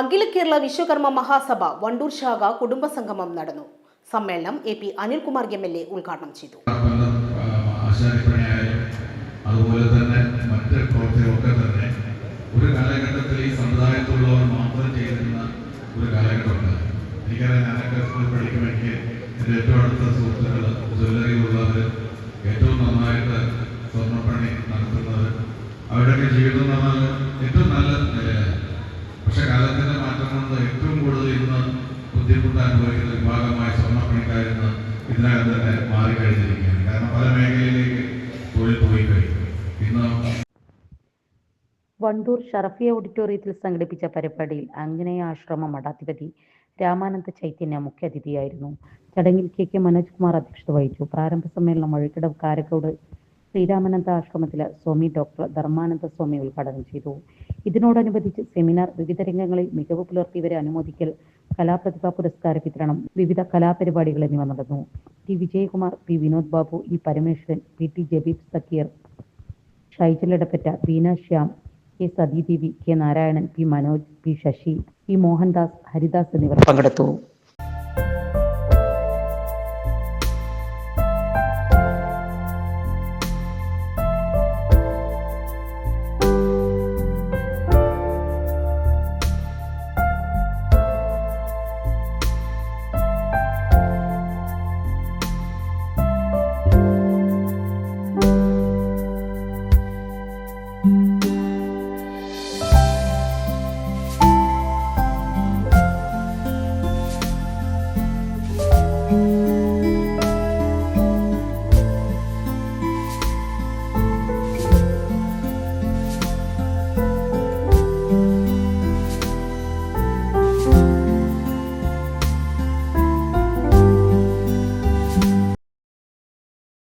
അഖില കേരള വിശ്വകർമ്മ മഹാസഭ വണ്ടൂർ ശാഖ കുടുംബസംഗമം നടന്നു. സമ്മേളനം A P Anilkumar M L A ഉദ്ഘാടനം ചെയ്തു. അതുപോലെ തന്നെ മറ്റ് പ്രവർത്തികളൊക്കെ തന്നെ ഒരു കാലഘട്ടത്തിൽ ഈ സമുദായത്തിലുള്ളവർ മാത്രം ചെയ്തിരുന്ന ഒരു കാലഘട്ടമുണ്ട്. എനിക്കറിയാം ഞാനൊക്കെ സ്കൂളിൽ പഠിക്കുമ്പോൾ എനിക്ക് എന്റെ ഏറ്റവും അടുത്ത സുഹൃത്തുക്കൾ ജ്വല്ലറിയിലുള്ളവർ ഏറ്റവും നന്നായിട്ട് സ്വർണപ്പണി നടത്തുന്നത് അവരുടെയൊക്കെ ജീവിതം എന്ന് കൊണ്ട് ഏറ്റവും കൂടുതൽ ഇന്ന് ബുദ്ധിമുട്ട് അനുഭവിക്കുന്ന വിഭാഗമായ സ്വർണപ്പണിക്കാരെന്ന് ഇതിനകം തന്നെ മാറിക്കഴിഞ്ഞിരിക്കുകയാണ് കാരണം പല മേഖലയിലേക്ക് തൊഴിൽ പോയി കഴിഞ്ഞു. ഇന്ന് വണ്ടൂർ ഷറഫിയ ഓഡിറ്റോറിയത്തിൽ സംഘടിപ്പിച്ച പരിപാടിയിൽ അങ്ങനെ ആശ്രമ മഠാധിപതി രാമാനന്ദ ചൈതന്യ മുഖ്യാതിഥിയായിരുന്നു ചടങ്ങിൽ കെ കെ മനോജ് കുമാർ അധ്യക്ഷത വഹിച്ചു. പ്രാരംഭ സമ്മേളനം വഴിക്കടവ് കാരക്കോട് ശ്രീരാമാനന്ദ ആശ്രമത്തിലെ സ്വാമി ഡോക്ടർ ധർമാനന്ദ സ്വാമി ഉദ്ഘാടനം ചെയ്തു. ഇതിനോടനുബന്ധിച്ച് സെമിനാർ വിവിധ രംഗങ്ങളിൽ മികവ് പുലർത്തിയവരെ അനുമോദിക്കൽ കലാപ്രതിഭാ പുരസ്കാര വിതരണം വിവിധ കലാപരിപാടികൾ എന്നിവ നടന്നു. T Vijayakumar P Vinod Babu E Parameswaran P T Jabeeb Sakkeer Shaijaladappatta Beena Shyam K Sathidevi K Narayanan P Manoj P Sasi P Mohandas Haridas എന്നിവർ പങ്കെടുത്തു.